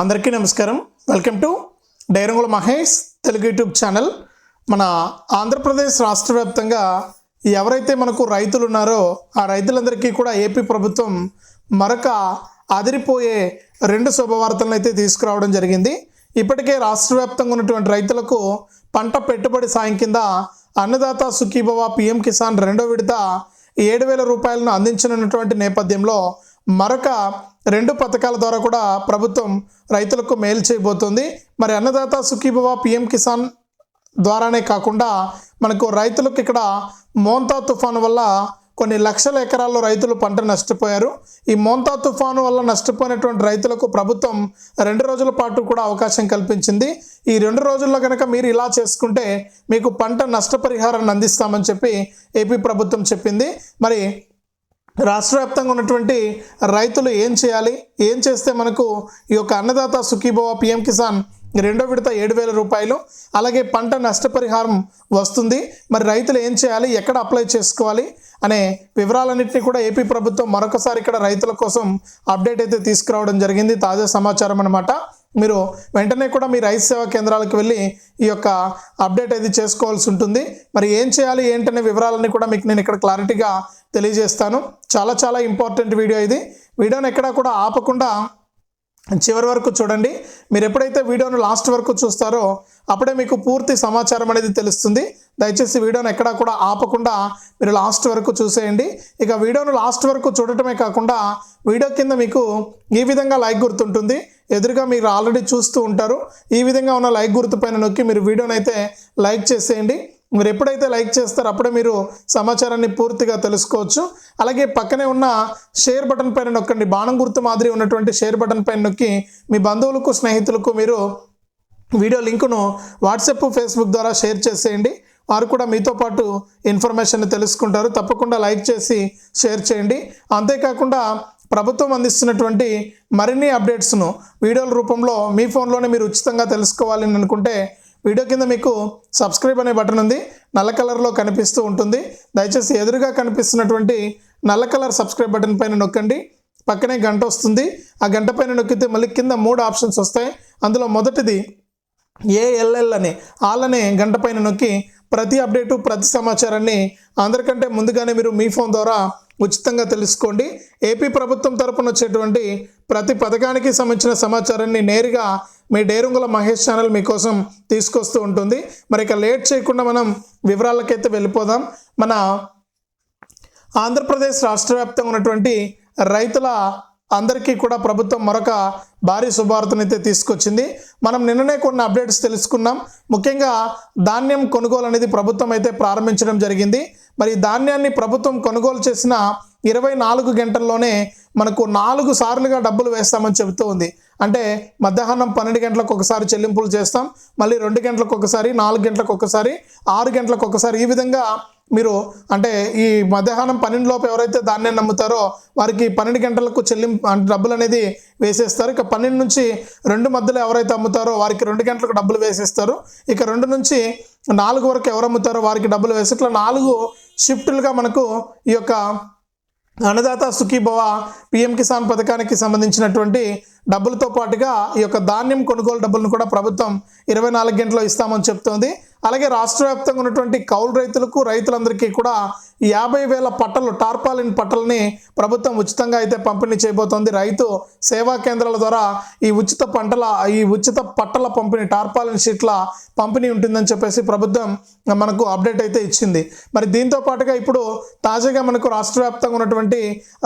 అందరికీ నమస్కారం. Welcome to డైరంగుల మహేష్ తెలుగు యూట్యూబ్ ఛానల్. మన ఆంధ్రప్రదేశ్ రాష్ట్ర వ్యాప్తంగా ఎవరైతే మనకు రైతులు ఉన్నారో ఆ రైతులందరికీ కూడా ఏపీ ప్రభుత్వం మరొక అదిరిపోయే రెండు శుభవార్తలను అయితే తీసుకురావడం జరిగింది. ఇప్పటికే రాష్ట్ర వ్యాప్తంగా ఉన్నటువంటి రైతులకు పంట పెట్టుబడి సాయం కింద అన్నదాత సుఖీభవ పిఎం కిసాన్ రెండో విడత ఏడు వేల రూపాయలను అందించనున్నటువంటి నేపథ్యంలో మరొక రెండు పథకాల ద్వారా కూడా ప్రభుత్వం రైతులకు మేలు చేయబోతుంది. మరి అన్నదాత సుఖీభవ పిఎం కిసాన్ ద్వారానే కాకుండా మనకు రైతులకు ఇక్కడ మోంతా తుఫాను వల్ల కొన్ని లక్షల ఎకరాల్లో రైతులు పంట నష్టపోయారు. ఈ మోంతా తుఫాను వల్ల నష్టపోయినటువంటి రైతులకు ప్రభుత్వం రెండు రోజుల పాటు కూడా అవకాశం కల్పించింది. ఈ రెండు రోజుల్లో కనుక మీరు ఇలా చేసుకుంటే మీకు పంట నష్టపరిహారాన్ని అందిస్తామని చెప్పి ఏపీ ప్రభుత్వం చెప్పింది. మరి రాష్ట్ర వ్యాప్తంగా ఉన్నటువంటి రైతులు ఏం చేయాలి? ఏం చేస్తే మనకు ఈ యొక్క అన్నదాత సుఖీభవ పిఎం కిసాన్ రెండో విడత ఏడు వేల రూపాయలు అలాగే పంట నష్టపరిహారం వస్తుంది. మరి రైతులు ఏం చేయాలి? ఎక్కడ అప్లై చేసుకోవాలి? అనే వివరాలన్నింటినీ కూడా ఏపీ ప్రభుత్వం మరొకసారి ఇక్కడ రైతుల కోసం అప్డేట్ అయితే తీసుకురావడం జరిగింది. తాజా సమాచారం అనమాట మీరు వెంటనే కూడా మీ రైతు సేవా కేంద్రాలకు వెళ్ళి ఈ యొక్క అప్డేట్ అయితే చేసుకోవాల్సి ఉంటుంది. మరి ఏం చేయాలి ఏంటనే వివరాలన్నీ కూడా మీకు నేను ఇక్కడ క్లారిటీగా తెలియజేస్తాను. చాలా చాలా ఇంపార్టెంట్ వీడియో ఇది. వీడియోని ఎక్కడా కూడా ఆపకుండా చివరి వరకు చూడండి. మీరు ఎప్పుడైతే వీడియోను లాస్ట్ వరకు చూస్తారో అప్పుడే మీకు పూర్తి సమాచారం అనేది తెలుస్తుంది. దయచేసి వీడియోను ఎక్కడా కూడా ఆపకుండా మీరు లాస్ట్ వరకు చూసేయండి. ఇక వీడియోను లాస్ట్ వరకు చూడటమే కాకుండా వీడియో కింద మీకు ఈ విధంగా లైక్ గుర్తుంటుంది. ఎదురుగా మీరు ఆల్రెడీ చూస్తూ ఉంటారు. ఈ విధంగా ఉన్న లైక్ గుర్తు పైన నొక్కి మీరు వీడియోనైతే అయితే లైక్ చేసేయండి. మీరు ఎప్పుడైతే లైక్ చేస్తారో అప్పుడే మీరు సమాచారాన్ని పూర్తిగా తెలుసుకోవచ్చు. అలాగే పక్కనే ఉన్న షేర్ బటన్ పైన నొక్కండి. బాణం గుర్తు మాదిరి ఉన్నటువంటి షేర్ బటన్ పైన నొక్కి మీ బంధువులకు స్నేహితులకు మీరు వీడియో లింకును వాట్సాప్ ఫేస్బుక్ ద్వారా షేర్ చేసేయండి. వారు కూడా మీతో పాటు ఇన్ఫర్మేషన్ తెలుసుకుంటారు. తప్పకుండా లైక్ చేసి షేర్ చేయండి. అంతేకాకుండా ప్రభుత్వం అందిస్తున్నటువంటి మరిన్ని అప్డేట్స్ను వీడియోల రూపంలో మీ ఫోన్లోనే మీరు ఉచితంగా తెలుసుకోవాలని అనుకుంటే వీడియో కింద మీకు సబ్స్క్రైబ్ అనే బటన్ ఉంది. నల్ల కలర్లో కనిపిస్తూ ఉంటుంది. దయచేసి ఎదురుగా కనిపిస్తున్నటువంటి నల్ల కలర్ సబ్స్క్రైబ్ బటన్ పైన నొక్కండి. పక్కనే గంట వస్తుంది. ఆ గంట పైన నొక్కితే మళ్ళీ కింద మూడు ఆప్షన్స్ వస్తాయి. అందులో మొదటిది ఏఎల్ఎల్ అని. ఆల్ గంట పైన నొక్కి ప్రతి అప్డేటు ప్రతి సమాచారాన్ని అందరికంటే ముందుగానే మీరు మీ ఫోన్ ద్వారా ఉచితంగా తెలుసుకోండి. ఏపీ ప్రభుత్వం తరపున వచ్చేటువంటి ప్రతి పథకానికి సంబంధించిన సమాచారాన్ని నేరుగా మీ డేరుంగుల మహేష్ ఛానల్ మీకోసం తీసుకొస్తూ ఉంటుంది. మరి ఇక లేట్ చేయకుండా మనం వివరాలకైతే వెళ్ళిపోదాం. మన ఆంధ్రప్రదేశ్ రాష్ట్ర వ్యాప్తంగా ఉన్నటువంటి రైతుల అందరికీ కూడా ప్రభుత్వం మరొక భారీ శుభార్తనైతే తీసుకొచ్చింది. మనం నిన్ననే కొన్ని అప్డేట్స్ తెలుసుకున్నాం. ముఖ్యంగా ధాన్యం కొనుగోలు అనేది ప్రభుత్వం అయితే ప్రారంభించడం జరిగింది. మరి ధాన్యాన్ని ప్రభుత్వం కొనుగోలు చేసిన ఇరవై నాలుగు గంటల్లోనే మనకు నాలుగు సార్లుగా డబ్బులు వేస్తామని చెబుతూ ఉంది. అంటే మధ్యాహ్నం పన్నెండు గంటలకు ఒకసారి చెల్లింపులు చేస్తాం మళ్ళీ రెండు గంటలకు ఒకసారి నాలుగు గంటలకు ఒకసారి ఆరు గంటలకు ఒకసారి ఈ విధంగా మీరు అంటే ఈ మధ్యాహ్నం పన్నెండు లోపు ఎవరైతే ధాన్యాన్ని నమ్ముతారో వారికి పన్నెండు గంటలకు చెల్లింపు అంటే డబ్బులు అనేది వేసేస్తారు. ఇక పన్నెండు నుంచి రెండు మధ్యలో ఎవరైతే అమ్ముతారో వారికి రెండు గంటలకు డబ్బులు వేసేస్తారు. ఇక రెండు నుంచి నాలుగు వరకు ఎవరు అమ్ముతారో వారికి డబ్బులు వేసి ఇట్లా నాలుగు షిఫ్టులుగా మనకు ఈ యొక్క అన్నదాత సుఖీభవ పిఎం కిసాన్ పథకానికి సంబంధించినటువంటి డబ్బులతో పాటుగా ఈ యొక్క ధాన్యం కొనుగోలు డబ్బులను కూడా ప్రభుత్వం ఇరవై నాలుగు గంటల్లో ఇస్తామని చెప్తోంది. అలాగే రాష్ట్ర వ్యాప్తంగా ఉన్నటువంటి కౌలు రైతులకు రైతులందరికీ కూడా యాభై వేల పట్టలు టార్పాలిన్ పట్టలని ప్రభుత్వం ఉచితంగా అయితే పంపిణీ చేయబోతోంది. రైతు సేవా కేంద్రాల ద్వారా ఈ ఉచిత పంటల ఈ ఉచిత పట్టల పంపిణీ టార్పాలిన్ షీట్ల పంపిణీ ఉంటుందని చెప్పేసి ప్రభుత్వం మనకు అప్డేట్ అయితే ఇచ్చింది. మరి దీంతో పాటుగా ఇప్పుడు తాజాగా మనకు రాష్ట్ర వ్యాప్తంగా ఉన్నటువంటి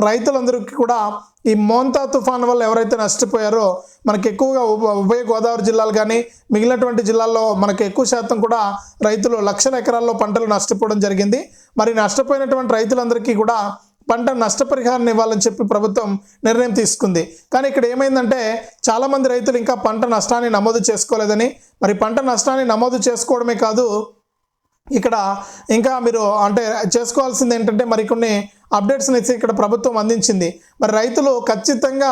రైతులందరికీ కూడా ఈ మోంతా తుఫాన్ వల్ల ఎవరైతే నష్టపోయారో మనకి ఎక్కువగా ఉభయ గోదావరి జిల్లాలు కానీ మిగిలినటువంటి జిల్లాల్లో మనకు ఎక్కువ శాతం కూడా రైతులు లక్షల ఎకరాల్లో పంటలు నష్టపోవడం జరిగింది. మరి నష్టపోయినటువంటి రైతులందరికీ కూడా పంట నష్టపరిహారం ఇవ్వాలని చెప్పి ప్రభుత్వం నిర్ణయం తీసుకుంది. కానీ ఇక్కడ ఏమైందంటే చాలామంది రైతులు ఇంకా పంట నష్టాన్ని నమోదు చేసుకోలేదని మరి పంట నష్టాన్ని నమోదు చేసుకోవడమే కాదు ఇక్కడ ఇంకా మీరు అంటే చేసుకోవాల్సింది ఏంటంటే మరి కొన్ని అప్డేట్స్ని అయితే ఇక్కడ ప్రభుత్వం అందించింది. మరి రైతులు ఖచ్చితంగా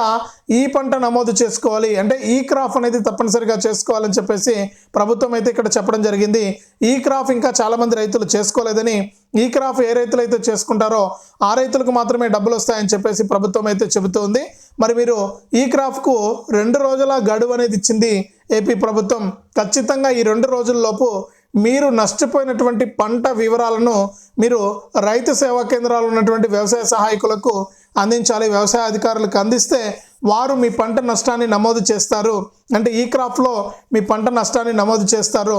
ఈ పంట నమోదు చేసుకోవాలి. అంటే ఈ క్రాప్ అనేది తప్పనిసరిగా చేసుకోవాలని చెప్పేసి ప్రభుత్వం అయితే ఇక్కడ చెప్పడం జరిగింది. ఈ క్రాప్ ఇంకా చాలామంది రైతులు చేసుకోలేదని ఈ క్రాప్ ఏ రైతులు అయితే చేసుకుంటారో ఆ రైతులకు మాత్రమే డబ్బులు వస్తాయని చెప్పేసి ప్రభుత్వం అయితే చెబుతోంది. మరి మీరు ఈ క్రాప్కు రెండు రోజుల గడువు అనేది ఇచ్చింది ఏపీ ప్రభుత్వం. ఖచ్చితంగా ఈ రెండు రోజుల్లోపు మీరు నష్టపోయినటువంటి పంట వివరాలను మీరు రైతు సేవా కేంద్రాలు ఉన్నటువంటి వ్యవసాయ సహాయకులకు అందించాలి వ్యవసాయ అధికారులకు అందిస్తే వారు మీ పంట నష్టాన్ని నమోదు చేస్తారు. అంటే ఈ క్రాప్లో మీ పంట నష్టాన్ని నమోదు చేస్తారు.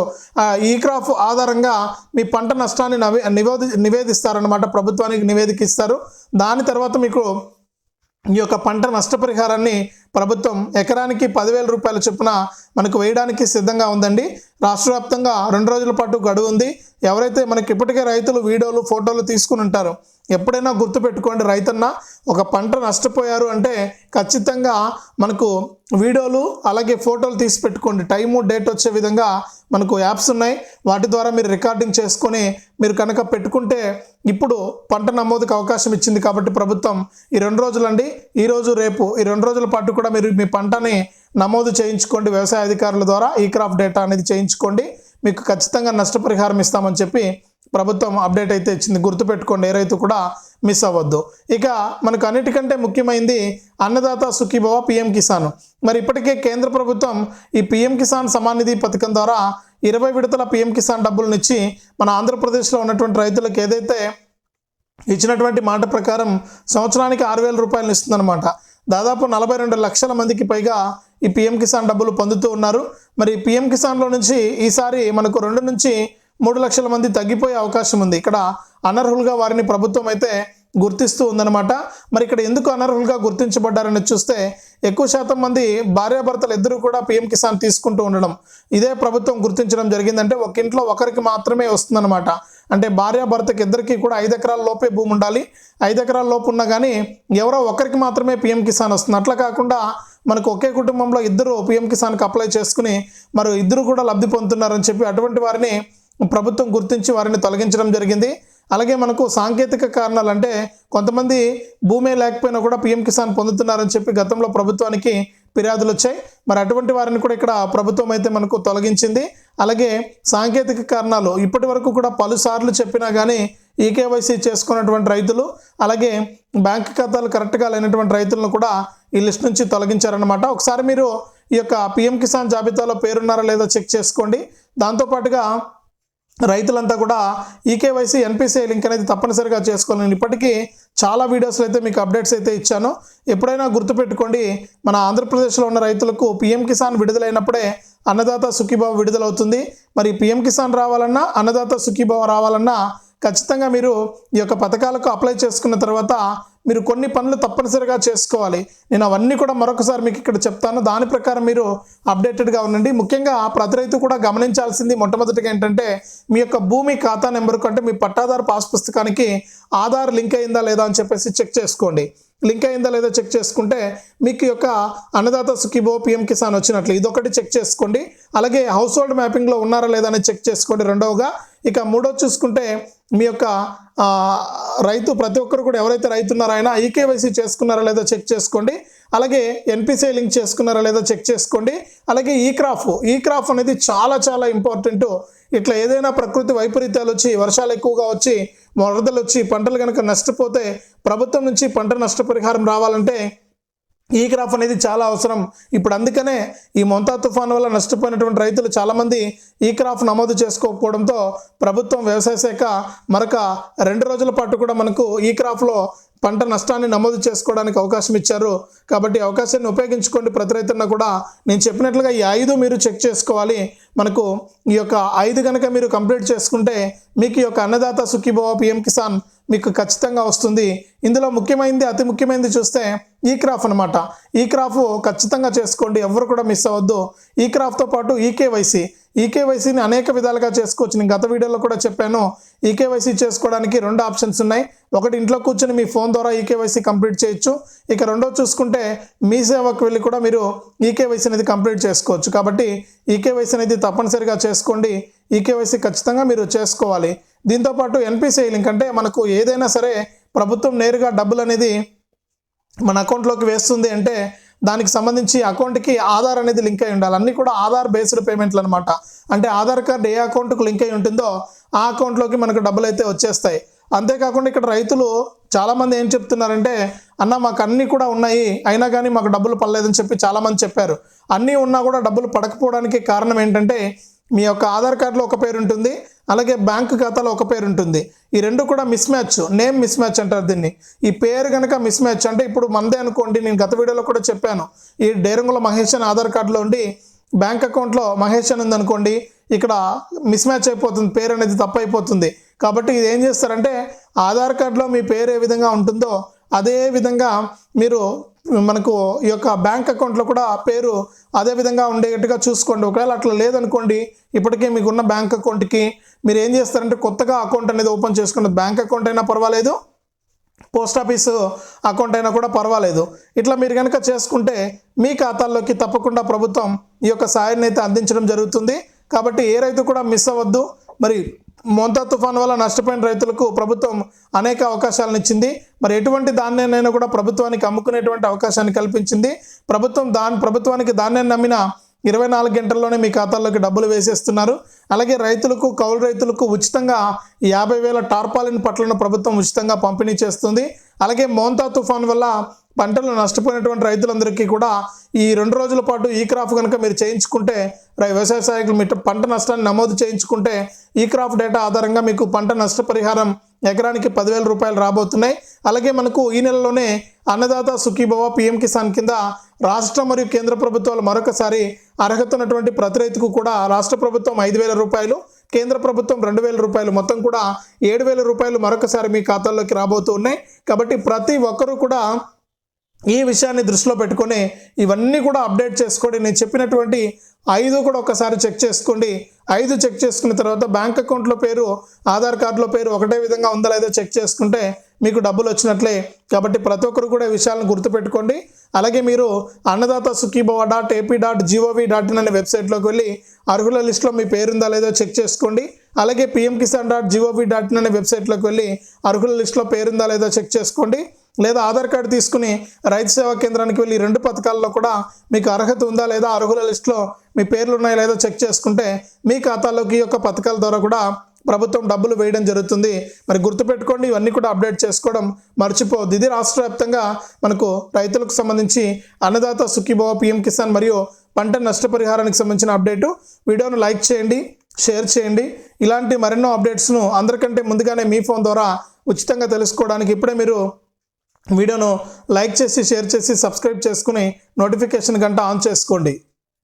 ఈ క్రాప్ ఆధారంగా మీ పంట నష్టాన్ని నవే నివేది నివేదిస్తారనమాట ప్రభుత్వానికి నివేదిక ఇస్తారు. దాని తర్వాత మీకు ఈ యొక్క పంట నష్టపరిహారాన్ని ప్రభుత్వం ఎకరానికి పదివేల రూపాయల చొప్పున మనకు వేయడానికి సిద్ధంగా ఉందండి. రాష్ట్ర వ్యాప్తంగా రెండు రోజుల పాటు గడువు ఉంది. ఎవరైతే మనకి ఇప్పటికే రైతులు వీడియోలు ఫోటోలు తీసుకుని ఉంటారో ఎప్పుడైనా గుర్తుపెట్టుకోండి రైతన్న. ఒక పంట నష్టపోయారు అంటే ఖచ్చితంగా మనకు వీడియోలు అలాగే ఫోటోలు తీసి పెట్టుకోండి. టైము డేట్ వచ్చే విధంగా మనకు యాప్స్ ఉన్నాయి. వాటి ద్వారా మీరు రికార్డింగ్ చేసుకొని మీరు కనుక పెట్టుకుంటే ఇప్పుడు పంట నమోదుకు అవకాశం ఇచ్చింది కాబట్టి ప్రభుత్వం ఈ రెండు రోజులండి. ఈరోజు రేపు ఈ రెండు రోజుల పాటు కూడా మీరు మీ పంటని నమోదు చేయించుకోండి. వ్యవసాయ అధికారుల ద్వారా ఈ క్రాప్ డేటా అనేది చేయించుకోండి. మీకు ఖచ్చితంగా నష్టపరిహారం ఇస్తామని చెప్పి ప్రభుత్వం అప్డేట్ అయితే ఇచ్చింది. గుర్తుపెట్టుకోండి ఏ రైతు కూడా మిస్ అవ్వద్దు. ఇక మనకు అన్నిటికంటే ముఖ్యమైనది అన్నదాత సుఖీభవ పిఎం కిసాన్. మరి ఇప్పటికే కేంద్ర ప్రభుత్వం ఈ పిఎం కిసాన్ సమాన్ నిధి పథకం ద్వారా ఇరవై విడతల పిఎం కిసాన్ డబ్బులను ఇచ్చి మన ఆంధ్రప్రదేశ్లో ఉన్నటువంటి రైతులకు ఏదైతే ఇచ్చినటువంటి మాట ప్రకారం సంవత్సరానికి ఆరు వేల రూపాయలు ఇస్తుందన్నమాట దాదాపు నలభై రెండు లక్షల మందికి పైగా ఈ పిఎం కిసాన్ డబ్బులు పొందుతూ ఉన్నారు. మరి పిఎం కిసాన్లో నుంచి ఈసారి మనకు రెండు నుంచి మూడు లక్షల మంది తగ్గిపోయే అవకాశం ఉంది. ఇక్కడ అనర్హులుగా వారిని ప్రభుత్వం అయితే గుర్తిస్తూ ఉందన్నమాట. మరి ఇక్కడ ఎందుకు అనర్హులుగా గుర్తించబడ్డారని చూస్తే ఎక్కువ శాతం మంది భార్యాభర్తలు ఇద్దరు కూడా పిఎం కిసాన్ తీసుకుంటూ ఉండడం. ఇదే ప్రభుత్వం గుర్తించడం జరిగిందంటే ఒక ఇంట్లో ఒకరికి మాత్రమే వస్తుందన్నమాట. అంటే భార్యాభర్తకి ఇద్దరికి కూడా ఐదు ఎకరాల లోపే భూమి ఉండాలి. ఐదు ఎకరాల లోపు ఉన్నా కానీ ఎవరో ఒకరికి మాత్రమే పిఎం కిసాన్ వస్తుంది. అట్లా కాకుండా మనకు ఒకే కుటుంబంలో ఇద్దరు పిఎం కిసాన్కి అప్లై చేసుకుని మరి ఇద్దరు కూడా లబ్ధి పొందుతున్నారని చెప్పి అటువంటి వారిని ప్రభుత్వం గుర్తించి వారిని తొలగించడం జరిగింది. అలాగే మనకు సాంకేతిక కారణాలు అంటే కొంతమంది భూమే లేకపోయినా కూడా పిఎం కిసాన్ పొందుతున్నారని చెప్పి గతంలో ప్రభుత్వానికి ఫిర్యాదులు వచ్చాయి మరి అటువంటి వారిని కూడా ఇక్కడ ప్రభుత్వం అయితే మనకు తొలగించింది. అలాగే సాంకేతిక కారణాలు ఇప్పటి వరకు కూడా పలుసార్లు చెప్పినా కానీ ఈకేవైసీ చేసుకున్నటువంటి రైతులు అలాగే బ్యాంక్ ఖాతాలు కరెక్ట్గా లేనటువంటి రైతులను కూడా ఈ లిస్ట్ నుంచి తొలగించారనమాట ఒకసారి మీరు ఈ యొక్క పిఎం కిసాన్ జాబితాలో పేరున్నారా లేదో చెక్ చేసుకోండి. దాంతోపాటుగా రైతులంతా కూడా ఈకేవైసీ ఎన్పిసిఐ లింక్ అనేది తప్పనిసరిగా చేసుకోవాలి నేను ఇప్పటికీ చాలా వీడియోస్లో అయితే మీకు అప్డేట్స్ అయితే ఇచ్చాను. ఎప్పుడైనా గుర్తుపెట్టుకోండి మన ఆంధ్రప్రదేశ్లో ఉన్న రైతులకు పిఎం కిసాన్ విడుదలైనప్పుడే అన్నదాత సుఖీభావ విడుదలవుతుంది. మరి పిఎం కిసాన్ రావాలన్నా అన్నదాత సుఖీభావ రావాలన్నా ఖచ్చితంగా మీరు ఈ యొక్క పథకాలకు అప్లై చేసుకున్న తర్వాత మీరు కొన్ని పనులు తప్పనిసరిగా చేసుకోవాలి. నేను అవన్నీ కూడా మరొకసారి మీకు ఇక్కడ చెప్తాను. దాని ప్రకారం మీరు అప్డేటెడ్గా ఉండండి. ముఖ్యంగా ప్రతి రైతు కూడా గమనించాల్సింది మొట్టమొదటిగా ఏంటంటే మీ యొక్క భూమి ఖాతా నెంబరు కంటే మీ పట్టాదారు పాస్ పుస్తకానికి ఆధార్ లింక్ అయిందా లేదా అని చెప్పేసి చెక్ చేసుకోండి. లింక్ అయిందా లేదో చెక్ చేసుకుంటే మీకు యొక్క అన్నదాత సుఖీబో పిఎం కిసాన్ వచ్చినట్లు ఇదొకటి చెక్ చేసుకోండి. అలాగే హౌస్ హోల్డ్ మ్యాపింగ్లో ఉన్నారా లేదా అని చెక్ చేసుకోండి రెండవగా. ఇక మూడో చూసుకుంటే మీ యొక్క రైతు ప్రతి ఒక్కరు కూడా ఎవరైతే రైతు ఉన్నారో ఆయన ఈకేవైసీ చేసుకున్నారా లేదో చెక్ చేసుకోండి. అలాగే ఎన్పిసిఐ లింక్ చేసుకున్నారా లేదో చెక్ చేసుకోండి. అలాగే ఈ క్రాఫ్ ఈ క్రాఫ్ అనేది చాలా చాలా ఇంపార్టెంట్ ఇట్లా ఏదైనా ప్రకృతి వైపరీత్యాలు వచ్చి వర్షాలు ఎక్కువగా వచ్చి వరదలు వచ్చి పంటలు కనుక నష్టపోతే ప్రభుత్వం నుంచి పంట నష్టపరిహారం రావాలంటే ఈ క్రాప్ అనేది చాలా అవసరం. ఇప్పుడు అందుకనే ఈ మొంతా తుఫాను వల్ల నష్టపోయినటువంటి రైతులు చాలామంది ఈ క్రాప్ నమోదు చేసుకోకపోవడంతో ప్రభుత్వం వ్యవసాయ శాఖ మరొక రెండు రోజుల పాటు కూడా మనకు ఈ క్రాప్లో పంట నష్టాన్ని నమోదు చేసుకోవడానికి అవకాశం ఇచ్చారు. కాబట్టి అవకాశాన్ని ఉపయోగించుకోండి ప్రతి రైతున్న కూడా. నేను చెప్పినట్లుగా ఈ ఐదు మీరు చెక్ చేసుకోవాలి. మనకు ఈ యొక్క ఐదు కనుక మీరు కంప్లీట్ చేసుకుంటే మీకు ఈ యొక్క అన్నదాత సుఖీభవ పిఎం కిసాన్ మీకు ఖచ్చితంగా వస్తుంది. ఇందులో ముఖ్యమైనది అతి ముఖ్యమైనది చూస్తే ఈ క్రాఫ్ అనమాట ఈ క్రాఫ్ ఖచ్చితంగా చేసుకోండి. ఎవరు కూడా మిస్ అవ్వద్దు. ఈ క్రాఫ్తో పాటు ఈకేవైసీ ఈకేవైసీని అనేక విధాలుగా చేసుకోవచ్చు. నేను గత వీడియోలో కూడా చెప్పాను. ఈకేవైసీ చేసుకోవడానికి రెండు ఆప్షన్స్ ఉన్నాయి. ఒకటి ఇంట్లో కూర్చొని మీ ఫోన్ ద్వారా ఈకేవైసీ కంప్లీట్ చేయొచ్చు. ఇక రెండో చూసుకుంటే మీ సేవకు వెళ్ళి కూడా మీరు ఈకేవైసీ అనేది కంప్లీట్ చేసుకోవచ్చు. కాబట్టి ఈకేవైసీ అనేది తప్పనిసరిగా చేసుకోండి. ఈకేవైసీ ఖచ్చితంగా మీరు చేసుకోవాలి. దీంతోపాటు ఎన్పిసిఐ లింక్ అంటే మనకు ఏదైనా సరే ప్రభుత్వం నేరుగా డబ్బులు అనేది మన అకౌంట్లోకి వేస్తుంది అంటే దానికి సంబంధించి అకౌంట్కి ఆధార్ అనేది లింక్ అయి ఉండాలి. అన్నీ కూడా ఆధార్ బేస్డ్ పేమెంట్లు అనమాట అంటే ఆధార్ కార్డ్ ఏ అకౌంట్కు లింక్ అయి ఉంటుందో ఆ అకౌంట్లోకి మనకు డబ్బులు అయితే వచ్చేస్తాయి. అంతేకాకుండా ఇక్కడ రైతులు చాలామంది ఏం చెప్తున్నారంటే అన్న మాకు అన్నీ కూడా ఉన్నాయి. అయినా కానీ మాకు డబ్బులు పడలేదని చెప్పి చాలామంది చెప్పారు. అన్నీ ఉన్నా కూడా డబ్బులు పడకపోవడానికి కారణం ఏంటంటే మీ యొక్క ఆధార్ కార్డులో ఒక పేరు ఉంటుంది అలాగే బ్యాంకు ఖాతాలో ఒక పేరు ఉంటుంది. ఈ రెండు కూడా mismatch name mismatch అంటారు దీన్ని. ఈ పేరు కనుక మిస్ మ్యాచ్ అంటే ఇప్పుడు మందే అనుకోండి నేను గత వీడియోలో కూడా చెప్పాను. ఈ డేరంగుల మహేష్ అని ఆధార్ కార్డులో ఉండి బ్యాంక్ అకౌంట్లో మహేష్ అని ఉందనుకోండి ఇక్కడ మిస్ మ్యాచ్ అయిపోతుంది పేరు అనేది తప్పు అయిపోతుంది. కాబట్టి ఇది ఏం చేస్తారంటే ఆధార్ కార్డులో మీ పేరు ఏ విధంగా ఉంటుందో అదే విధంగా మీరు మనకు ఈ యొక్క బ్యాంక్ అకౌంట్లో కూడా ఆ పేరు అదే విధంగా ఉండేటట్టుగా చూసుకోండి. ఒకవేళ అట్లా లేదనుకోండి ఇప్పటికే మీకున్న బ్యాంక్ అకౌంట్కి మీరు ఏం చేస్తారంటే కొత్తగా అకౌంట్ అనేది ఓపెన్ చేసుకున్న బ్యాంక్ అకౌంట్ అయినా పర్వాలేదు పోస్ట్ ఆఫీస్ అకౌంట్ అయినా కూడా పర్వాలేదు. ఇట్లా మీరు కనుక చేసుకుంటే మీ ఖాతాల్లోకి తప్పకుండా ప్రభుత్వం ఈ యొక్క సాయాన్ని అయితే అందించడం జరుగుతుంది. కాబట్టి ఏ రైతు కూడా మిస్ అవ్వద్దు. మరి మోంతా తుఫాన్ వల్ల నష్టపోయిన రైతులకు ప్రభుత్వం అనేక అవకాశాలను ఇచ్చింది. మరి ఎటువంటి ధాన్యాన్నైనా కూడా ప్రభుత్వానికి అమ్ముకునేటువంటి అవకాశాన్ని కల్పించింది. ప్రభుత్వం దాని ప్రభుత్వానికి ధాన్యాన్ని నమ్మిన ఇరవై నాలుగు గంటల్లోనే మీ ఖాతాల్లోకి డబ్బులు వేసేస్తున్నారు. అలాగే రైతులకు కౌలు రైతులకు ఉచితంగా యాభై వేల టార్పాలిన్ పట్లను ప్రభుత్వం ఉచితంగా పంపిణీ చేస్తుంది. అలాగే మోంతా తుఫాన్ వల్ల పంటలు నష్టపోయినటువంటి రైతులందరికీ కూడా ఈ రెండు రోజుల పాటు ఈ క్రాప్ కనుక మీరు చేయించుకుంటే రై- వ్యవసాయ సహాయకులు మీ పంట నష్టాన్ని నమోదు చేయించుకుంటే ఈ క్రాప్ డేటా ఆధారంగా మీకు పంట నష్టపరిహారం ఎకరానికి పదివేల రూపాయలు రాబోతున్నాయి. అలాగే మనకు ఈ నెలలోనే అన్నదాత సుఖీభవ పిఎం కిసాన్ కింద రాష్ట్ర మరియు కేంద్ర ప్రభుత్వాలు మరొకసారి అర్హత ఉన్నటువంటి ప్రతి రైతుకు కూడా రాష్ట్ర ప్రభుత్వం ఐదు వేల రూపాయలు కేంద్ర ప్రభుత్వం రెండు వేల రూపాయలు మొత్తం కూడా ఏడు వేల రూపాయలు మరొకసారి మీ ఖాతాల్లోకి రాబోతూ ఉన్నాయి. కాబట్టి ప్రతి ఒక్కరూ కూడా ఈ విషయాన్ని దృష్టిలో పెట్టుకొని ఇవన్నీ కూడా అప్డేట్ చేసుకోండి. నేను చెప్పినటువంటి ఐదు కూడా ఒకసారి చెక్ చేసుకోండి. ఐదు చెక్ చేసుకున్న తర్వాత బ్యాంక్ అకౌంట్లో పేరు ఆధార్ కార్డులో పేరు ఒకటే విధంగా ఉందా లేదో చెక్ చేసుకుంటే మీకు డబ్బులు వచ్చినట్లే. కాబట్టి ప్రతి ఒక్కరు కూడా ఈ విషయాలను గుర్తుపెట్టుకోండి. అలాగే మీరు Annadata Sukhibhava dot AP dot gov dot in అనే వెబ్సైట్లోకి వెళ్ళి అర్హుల లిస్టులో మీ పేరుందా లేదో చెక్ చేసుకోండి. అలాగే PM Kisan dot gov dot in అనే వెబ్సైట్లోకి వెళ్ళి అర్హుల లిస్టులో పేరుందా లేదో చెక్ చేసుకోండి. లేదా ఆధార్ కార్డు తీసుకుని రైతు సేవా కేంద్రానికి వెళ్ళి రెండు పథకాల్లో కూడా మీకు అర్హత ఉందా లేదా అర్హుల లిస్టులో మీ పేర్లు ఉన్నాయా లేదో చెక్ చేసుకుంటే మీ ఖాతాలోకి ఈ యొక్క పథకాల ద్వారా కూడా ప్రభుత్వం డబ్బులు వేయడం జరుగుతుంది. మరి గుర్తుపెట్టుకోండి ఇవన్నీ కూడా అప్డేట్ చేసుకోవడం మర్చిపోవద్దు. ఇది రాష్ట్ర వ్యాప్తంగా మనకు రైతులకు సంబంధించి అన్నదాత సుఖీభవ పిఎం కిసాన్ మరియు పంట నష్టపరిహారానికి సంబంధించిన అప్డేటు. వీడియోను లైక్ చేయండి షేర్ చేయండి. ఇలాంటి మరెన్నో అప్డేట్స్ను అందరికంటే ముందుగానే మీ ఫోన్ ద్వారా ఉచితంగా తెలుసుకోవడానికి ఇప్పుడే మీరు వీడియోను లైక్ చేసి షేర్ చేసి సబ్స్క్రైబ్ చేసుకుని నోటిఫికేషన్ గంట ఆన్ చేసుకోండి.